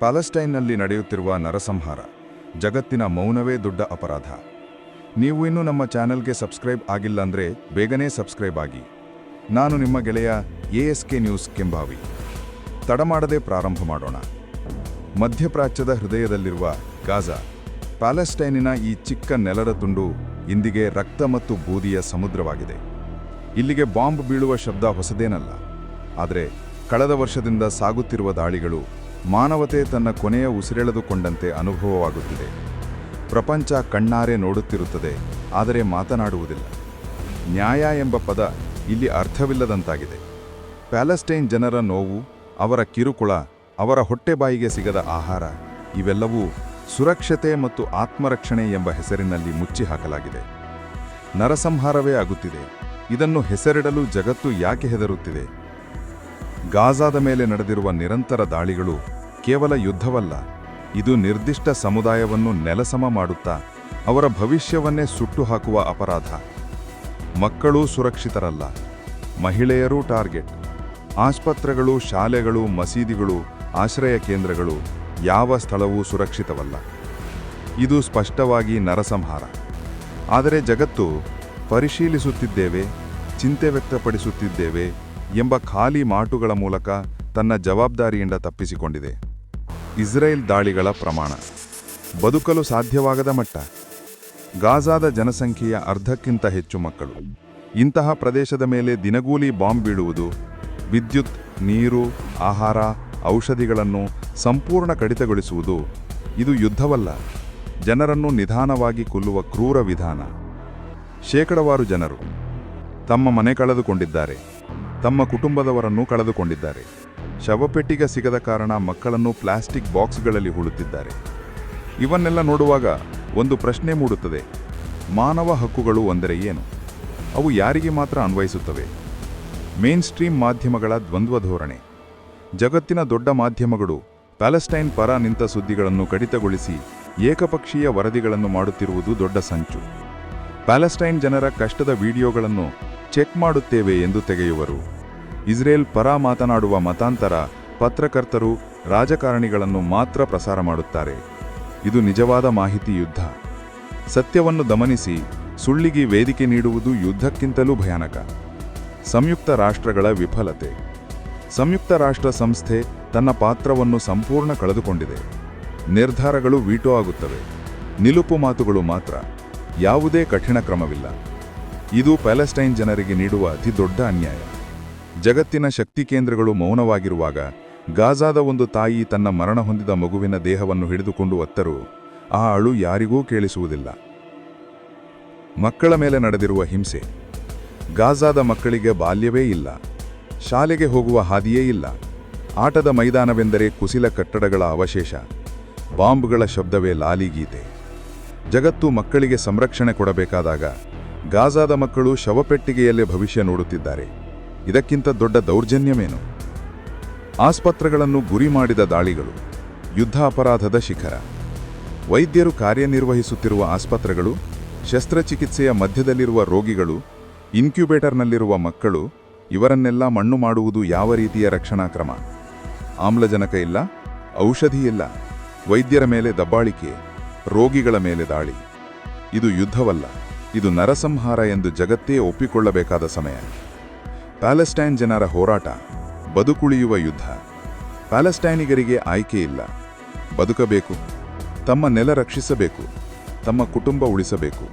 ಪ್ಯಾಲೆಸ್ಟೈನ್ನಲ್ಲಿ ನಡೆಯುತ್ತಿರುವ ನರಸಂಹಾರ, ಜಗತ್ತಿನ ಮೌನವೇ ದೊಡ್ಡ ಅಪರಾಧ. ನೀವು ಇನ್ನೂ ನಮ್ಮ ಚಾನೆಲ್ಗೆ ಸಬ್ಸ್ಕ್ರೈಬ್ ಆಗಿಲ್ಲ ಅಂದರೆ ಬೇಗನೆ ಸಬ್ಸ್ಕ್ರೈಬ್ ಆಗಿ. ನಾನು ನಿಮ್ಮ ಗೆಳೆಯ A S K news Kembhavi ತಡಮಾಡದೆ ಪ್ರಾರಂಭ ಮಾಡೋಣ. ಮಧ್ಯಪ್ರಾಚ್ಯದ ಹೃದಯದಲ್ಲಿರುವ ಗಾಜಾ ಪ್ಯಾಲೆಸ್ಟೈನಿನ ಈ ಚಿಕ್ಕ ನೆಲದ ತುಂಡು ಇಂದಿಗೆ ರಕ್ತ ಮತ್ತು ಬೂದಿಯ ಸಮುದ್ರವಾಗಿದೆ. ಇಲ್ಲಿಗೆ ಬಾಂಬ್ ಬೀಳುವ ಶಬ್ದ ಹೊಸದೇನಲ್ಲ. ಆದರೆ ಕಳೆದ ವರ್ಷದಿಂದ ಸಾಗುತ್ತಿರುವ ದಾಳಿಗಳು ಮಾನವತೆ ತನ್ನ ಕೊನೆಯ ಉಸಿರೆಳೆದುಕೊಂಡಂತೆ ಅನುಭವವಾಗುತ್ತಿದೆ. ಪ್ರಪಂಚ ಕಣ್ಣಾರೆ ನೋಡುತ್ತಿರುತ್ತದೆ, ಆದರೆ ಮಾತನಾಡುವುದಿಲ್ಲ. ನ್ಯಾಯ ಎಂಬ ಪದ ಇಲ್ಲಿ ಅರ್ಥವಿಲ್ಲದಂತಾಗಿದೆ. ಪ್ಯಾಲೆಸ್ಟೈನ್ ಜನರ ನೋವು, ಅವರ ಕಿರುಕುಳ, ಅವರ ಹೊಟ್ಟೆಬಾಯಿಗೆ ಸಿಗದ ಆಹಾರ, ಇವೆಲ್ಲವೂ ಸುರಕ್ಷತೆ ಮತ್ತು ಆತ್ಮರಕ್ಷಣೆ ಎಂಬ ಹೆಸರಿನಲ್ಲಿ ಮುಚ್ಚಿ ಹಾಕಲಾಗಿದೆ. ನರಸಂಹಾರವೇ ಆಗುತ್ತಿದೆ. ಇದನ್ನು ಹೆಸರಿಡಲು ಜಗತ್ತು ಯಾಕೆ ಹೆದರುತ್ತಿದೆ? ಗಾಜಾದ ಮೇಲೆ ನಡೆದಿರುವ ನಿರಂತರ ದಾಳಿಗಳು ಕೇವಲ ಯುದ್ಧವಲ್ಲ, ಇದು ನಿರ್ದಿಷ್ಟ ಸಮುದಾಯವನ್ನು ನೆಲಸಮ ಮಾಡುತ್ತಾ, ಅವರ ಭವಿಷ್ಯವನ್ನೇ ಸುಟ್ಟು ಹಾಕುವ ಅಪರಾಧ. ಮಕ್ಕಳು ಸುರಕ್ಷಿತರಲ್ಲ, ಮಹಿಳೆಯರೂ ಟಾರ್ಗೆಟ್. ಆಸ್ಪತ್ರೆಗಳು, ಶಾಲೆಗಳು, ಮಸೀದಿಗಳು, ಆಶ್ರಯ ಕೇಂದ್ರಗಳು, ಯಾವ ಸ್ಥಳವೂ ಸುರಕ್ಷಿತವಲ್ಲ. ಇದು ಸ್ಪಷ್ಟವಾಗಿ ನರಸಂಹಾರ. ಆದರೆ ಜಗತ್ತು ಪರಿಶೀಲಿಸುತ್ತಿದ್ದೇವೆ, ಚಿಂತೆ ವ್ಯಕ್ತಪಡಿಸುತ್ತಿದ್ದೇವೆ ಎಂಬ ಖಾಲಿ ಮಾಟುಗಳ ಮೂಲಕ ತನ್ನ ಜವಾಬ್ದಾರಿಯಿಂದ ತಪ್ಪಿಸಿಕೊಂಡಿದೆ. ಇಸ್ರೇಲ್ ದಾಳಿಗಳ ಪ್ರಮಾಣ. ಬದುಕಲು ಸಾಧ್ಯವಾಗದ ಮಟ್ಟ. ಗಾಜಾದ ಜನಸಂಖ್ಯೆಯ ಅರ್ಧಕ್ಕಿಂತ ಹೆಚ್ಚು ಮಕ್ಕಳು. ಇಂತಹ ಪ್ರದೇಶದ ಮೇಲೆ ದಿನಗೂಲಿ ಬಾಂಬ್ ಬೀಳುವುದು, ವಿದ್ಯುತ್, ನೀರು, ಆಹಾರ, ಔಷಧಿಗಳನ್ನು ಸಂಪೂರ್ಣ ಕಡಿತಗೊಳಿಸುವುದು ಇದು ಯುದ್ಧವಲ್ಲ. ಜನರನ್ನು ನಿಧಾನವಾಗಿ ಕೊಲ್ಲುವ ಕ್ರೂರ ವಿಧಾನ. ಶೇಕಡವಾರು ಜನರು ತಮ್ಮ ಮನೆ ಕಳೆದುಕೊಂಡಿದ್ದಾರೆ. ತಮ್ಮ ಕುಟುಂಬದವರನ್ನು ಕಳೆದುಕೊಂಡಿದ್ದಾರೆ. ಶವಪೆಟ್ಟಿಗೆ ಸಿಗದ ಕಾರಣ ಮಕ್ಕಳನ್ನು ಪ್ಲಾಸ್ಟಿಕ್ ಬಾಕ್ಸ್ಗಳಲ್ಲಿ ಹೂಳುತ್ತಿದ್ದಾರೆ. ಇವನ್ನೆಲ್ಲ ನೋಡುವಾಗ ಒಂದು ಪ್ರಶ್ನೆ ಮೂಡುತ್ತದೆ. ಮಾನವ ಹಕ್ಕುಗಳು ಅಂದರೆ ಏನು? ಅವು ಯಾರಿಗೆ ಮಾತ್ರ ಅನ್ವಯಿಸುತ್ತವೆ? ಮೇನ್ ಸ್ಟ್ರೀಮ್ ಮಾಧ್ಯಮಗಳ ದ್ವಂದ್ವ ಧೋರಣೆ. ಜಗತ್ತಿನ ದೊಡ್ಡ ಮಾಧ್ಯಮಗಳು ಪ್ಯಾಲೆಸ್ಟೈನ್ ಪರ ನಿಂತ ಸುದ್ದಿಗಳನ್ನು ಕಡಿತಗೊಳಿಸಿ ಏಕಪಕ್ಷೀಯ ವರದಿಗಳನ್ನು ಮಾಡುತ್ತಿರುವುದು ದೊಡ್ಡ ಸಂಚು. ಪ್ಯಾಲೆಸ್ಟೈನ್ ಜನರ ಕಷ್ಟದ ವಿಡಿಯೋಗಳನ್ನು ಚೆಕ್ ಮಾಡುತ್ತೇವೆ ಎಂದು ತೆಗೆಯುವರು. ಇಸ್ರೇಲ್ ಪರ ಮಾತನಾಡುವ ಮತಾಂತರ ಪತ್ರಕರ್ತರು ರಾಜಕಾರಣಿಗಳನ್ನು ಮಾತ್ರ ಪ್ರಸಾರ ಮಾಡುತ್ತಾರೆ. ಇದು ನಿಜವಾದ ಮಾಹಿತಿ ಯುದ್ಧ. ಸತ್ಯವನ್ನು ದಮನಿಸಿ ಸುಳ್ಳಿಗೆ ವೇದಿಕೆ ನೀಡುವುದು ಯುದ್ಧಕ್ಕಿಂತಲೂ ಭಯಾನಕ. ಸಂಯುಕ್ತ ರಾಷ್ಟ್ರಗಳ ವಿಫಲತೆ. ಸಂಯುಕ್ತ ರಾಷ್ಟ್ರ ಸಂಸ್ಥೆ ತನ್ನ ಪಾತ್ರವನ್ನು ಸಂಪೂರ್ಣ ಕಳೆದುಕೊಂಡಿದೆ. ನಿರ್ಧಾರಗಳು ವೀಟೋ ಆಗುತ್ತವೆ. ನಿಲುಪು ಮಾತುಗಳು ಮಾತ್ರ. ಯಾವುದೇ ಕಠಿಣ ಕ್ರಮವಿಲ್ಲ. ಇದು ಪ್ಯಾಲೆಸ್ಟೈನ್ ಜನರಿಗೆ ನೀಡುವ ಅತಿ ದೊಡ್ಡ ಅನ್ಯಾಯ. ಜಗತ್ತಿನ ಶಕ್ತಿ ಕೇಂದ್ರಗಳು ಮೌನವಾಗಿರುವಾಗ, ಗಾಜಾದ ಒಂದು ತಾಯಿ ತನ್ನ ಮರಣ ಹೊಂದಿದ ಮಗುವಿನ ದೇಹವನ್ನು ಹಿಡಿದುಕೊಂಡು ಒತ್ತರೂ, ಆ ಅಳು ಯಾರಿಗೂ ಕೇಳಿಸುವುದಿಲ್ಲ. ಮಕ್ಕಳ ಮೇಲೆ ನಡೆದಿರುವ ಹಿಂಸೆ. ಗಾಜಾದ ಮಕ್ಕಳಿಗೆ ಬಾಲ್ಯವೇ ಇಲ್ಲ, ಶಾಲೆಗೆ ಹೋಗುವ ಹಾದಿಯೇ ಇಲ್ಲ, ಆಟದ ಮೈದಾನವೆಂದರೆ ಕುಸಿಲ ಕಟ್ಟಡಗಳ ಅವಶೇಷ, ಬಾಂಬ್ಗಳ ಶಬ್ದವೇ ಲಾಲಿಗೀತೆ ಜಗತ್ತು ಮಕ್ಕಳಿಗೆ ಸಂರಕ್ಷಣೆ ಕೊಡಬೇಕಾದಾಗ ಗಾಜಾದ ಮಕ್ಕಳು ಶವಪೆಟ್ಟಿಗೆಯಲ್ಲೇ ಭವಿಷ್ಯ ನೋಡುತ್ತಿದ್ದಾರೆ. ಇದಕ್ಕಿಂತ ದೊಡ್ಡ ದೌರ್ಜನ್ಯವೇನು? ಆಸ್ಪತ್ರೆಗಳನ್ನು ಗುರಿ ಮಾಡಿದ ದಾಳಿಗಳು, ಯುದ್ಧ ಅಪರಾಧದ ಶಿಖರ. ವೈದ್ಯರು ಕಾರ್ಯನಿರ್ವಹಿಸುತ್ತಿರುವ ಆಸ್ಪತ್ರೆಗಳು, ಶಸ್ತ್ರಚಿಕಿತ್ಸೆಯ ಮಧ್ಯದಲ್ಲಿರುವ ರೋಗಿಗಳು, ಇನ್ಕ್ಯುಬೇಟರ್ನಲ್ಲಿರುವ ಮಕ್ಕಳು, ಇವರನ್ನೆಲ್ಲ ಮಣ್ಣು ಮಾಡುವುದು ಯಾವ ರೀತಿಯ ರಕ್ಷಣಾ ಕ್ರಮ ಆಮ್ಲಜನಕ ಇಲ್ಲ, ಔಷಧಿ ಇಲ್ಲ, ವೈದ್ಯರ ಮೇಲೆ ದಬ್ಬಾಳಿಕೆ, ರೋಗಿಗಳ ಮೇಲೆ ದಾಳಿ. ಇದು ಯುದ್ಧವಲ್ಲ. ಇದು ನರಸಂಹಾರ ಎಂದು ಜಗತ್ತೇ ಒಪ್ಪಿಕೊಳ್ಳಬೇಕಾದ ಸಮಯ. ಪ್ಯಾಲೆಸ್ಟೈನ್ ಜನರ ಹೋರಾಟ, ಬದುಕುಳಿಯುವ ಯುದ್ಧ. ಪ್ಯಾಲೆಸ್ಟೈನಿಗರಿಗೆ ಆಯ್ಕೆ ಇಲ್ಲ. ಬದುಕಬೇಕು, ತಮ್ಮ ನೆಲ ರಕ್ಷಿಸಬೇಕು, ತಮ್ಮ ಕುಟುಂಬ ಉಳಿಸಬೇಕು.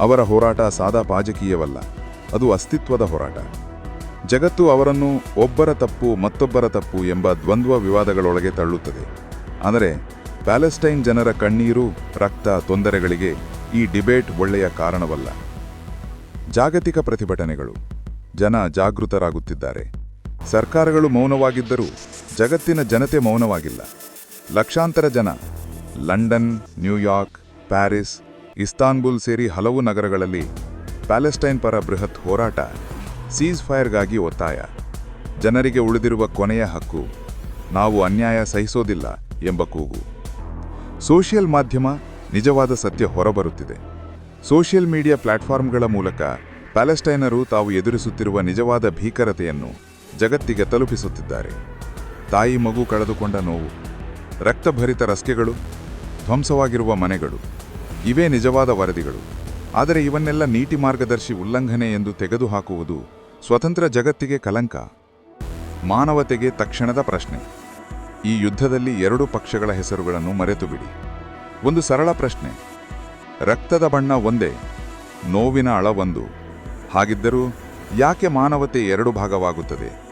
ಅವರ ಹೋರಾಟ ಸಾದಾ ಪಾಜಕೀಯವಲ್ಲ, ಅದು ಅಸ್ತಿತ್ವದ ಹೋರಾಟ. ಜಗತ್ತು ಅವರನ್ನು ಒಬ್ಬರ ತಪ್ಪು, ಮತ್ತೊಬ್ಬರ ತಪ್ಪು ಎಂಬ ದ್ವಂದ್ವ ವಿವಾದಗಳೊಳಗೆ ತಳ್ಳುತ್ತದೆ. ಆದರೆ ಪ್ಯಾಲೆಸ್ಟೈನ್ ಜನರ ಕಣ್ಣೀರು, ರಕ್ತ, ತೊಂದರೆಗಳಿಗೆ ಈ ಡಿಬೇಟ್ ಒಳ್ಳೆಯ ಕಾರಣವಲ್ಲ. ಜಾಗತಿಕ ಪ್ರತಿಭಟನೆಗಳು, ಜನ ಜಾಗೃತರಾಗುತ್ತಿದ್ದಾರೆ. ಸರ್ಕಾರಗಳು ಮೌನವಾಗಿದ್ದರೂ ಜಗತ್ತಿನ ಜನತೆ ಮೌನವಾಗಿಲ್ಲ. ಲಕ್ಷಾಂತರ ಜನ, ಲಂಡನ್ ನ್ಯೂಯಾರ್ಕ್ ಪ್ಯಾರಿಸ್, ಇಸ್ತಾನ್ಬುಲ್ ಸೇರಿ ಹಲವು ನಗರಗಳಲ್ಲಿ ಪ್ಯಾಲೆಸ್ಟೈನ್ ಪರ ಬೃಹತ್ ಹೋರಾಟ, ಸೀಸ್ ಫೈರ್ಗಾಗಿ ಒತ್ತಾಯ. ಜನರಿಗೆ ಉಳಿದಿರುವ ಕೊನೆಯ ಹಕ್ಕು, ನಾವು ಅನ್ಯಾಯ ಸಹಿಸೋದಿಲ್ಲ ಎಂಬ ಕೂಗು. ಸೋಷಿಯಲ್ ಮಾಧ್ಯಮ ನಿಜವಾದ ಸತ್ಯ ಹೊರಬರುತ್ತಿದೆ. ಸೋಷಿಯಲ್ ಮೀಡಿಯಾ ಪ್ಲಾಟ್ಫಾರ್ಮ್ಗಳ ಮೂಲಕ ಪ್ಯಾಲೆಸ್ಟೈನರು ತಾವು ಎದುರಿಸುತ್ತಿರುವ ನಿಜವಾದ ಭೀಕರತೆಯನ್ನು ಜಗತ್ತಿಗೆ ತಲುಪಿಸುತ್ತಿದ್ದಾರೆ. ತಾಯಿ ಮಗು ಕಳೆದುಕೊಂಡ ನೋವು, ರಕ್ತಭರಿತ ರಸ್ತೆಗಳು ಧ್ವಂಸವಾಗಿರುವ ಮನೆಗಳು, ಇವೇ ನಿಜವಾದ ವರದಿಗಳು. ಆದರೆ ಇವನ್ನೆಲ್ಲ ನೀತಿ ಮಾರ್ಗದರ್ಶಿ ಉಲ್ಲಂಘನೆ ಎಂದು ತೆಗೆದುಹಾಕುವುದು ಸ್ವತಂತ್ರ ಜಗತ್ತಿಗೆ ಕಲಂಕ, ಮಾನವತೆಗೆ ತಕ್ಷಣದ ಪ್ರಶ್ನೆ. ಈ ಯುದ್ಧದಲ್ಲಿ ಎರಡು ಪಕ್ಷಗಳ ಹೆಸರುಗಳನ್ನು ಮರೆತು ಬಿಡಿ ಒಂದು ಸರಳ ಪ್ರಶ್ನೆ. ರಕ್ತದ ಬಣ್ಣ ಒಂದೇ, ನೋವಿನ ಅಳವೊಂದು ಹಾಗಿದ್ದರೂ ಯಾಕೆ ಮಾನವತೆ ಎರಡು ಭಾಗವಾಗುತ್ತದೆ?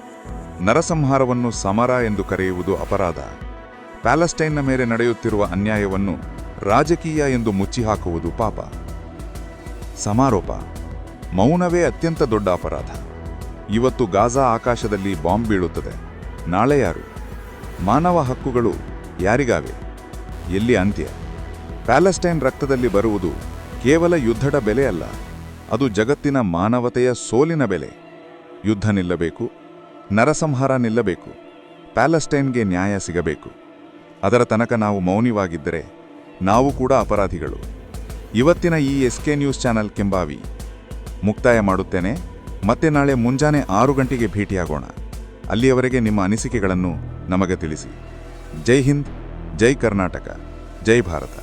ನರಸಂಹಾರವನ್ನು ಸಮರ ಎಂದು ಕರೆಯುವುದು ಅಪರಾಧ. ಪ್ಯಾಲೆಸ್ಟೈನ್ನ ಮೇಲೆ ನಡೆಯುತ್ತಿರುವ ಅನ್ಯಾಯವನ್ನು ರಾಜಕೀಯ ಎಂದು ಮುಚ್ಚಿಹಾಕುವುದು ಪಾಪ. ಸಮಾರೋಪ. ಮೌನವೇ ಅತ್ಯಂತ ದೊಡ್ಡ ಅಪರಾಧ. ಇವತ್ತು ಗಾಜಾ ಆಕಾಶದಲ್ಲಿ ಬಾಂಬ್ ಬೀಳುತ್ತದೆ. ನಾಳೆ ಯಾರು? ಮಾನವ ಹಕ್ಕುಗಳು ಯಾರಿಗಾವೆ? ಎಲ್ಲಿ ಅಂತ್ಯ? ಪ್ಯಾಲೆಸ್ಟೈನ್ ರಕ್ತದಲ್ಲಿ ಬರುವುದು ಕೇವಲ ಯುದ್ಧದ ಬೆಲೆ ಅಲ್ಲ ಅದು ಜಗತ್ತಿನ ಮಾನವತೆಯ ಸೋಲಿನ ಬೆಲೆ. ಯುದ್ಧ ನಿಲ್ಲಬೇಕು, ನರಸಂಹಾರ ನಿಲ್ಲಬೇಕು, ಪ್ಯಾಲೆಸ್ಟೈನ್ಗೆ ನ್ಯಾಯ ಸಿಗಬೇಕು. ಅದರ ತನಕ ನಾವು ಮೌನಿವಾಗಿದ್ದರೆ ನಾವು ಕೂಡ ಅಪರಾಧಿಗಳು. ಇವತ್ತಿನ ಈ S K news channel Kembhavi. ಮುಕ್ತಾಯ ಮಾಡುತ್ತೇನೆ, ಮತ್ತೆ ನಾಳೆ ಮುಂಜಾನೆ ಆರು ಗಂಟೆಗೆ ಭೇಟಿಯಾಗೋಣ. ಅಲ್ಲಿಯವರೆಗೆ ನಿಮ್ಮ ಅನಿಸಿಕೆಗಳನ್ನು ನಮಗೆ ತಿಳಿಸಿ. ಜೈ ಹಿಂದ್, ಜೈ ಕರ್ನಾಟಕ, ಜೈ ಭಾರತ.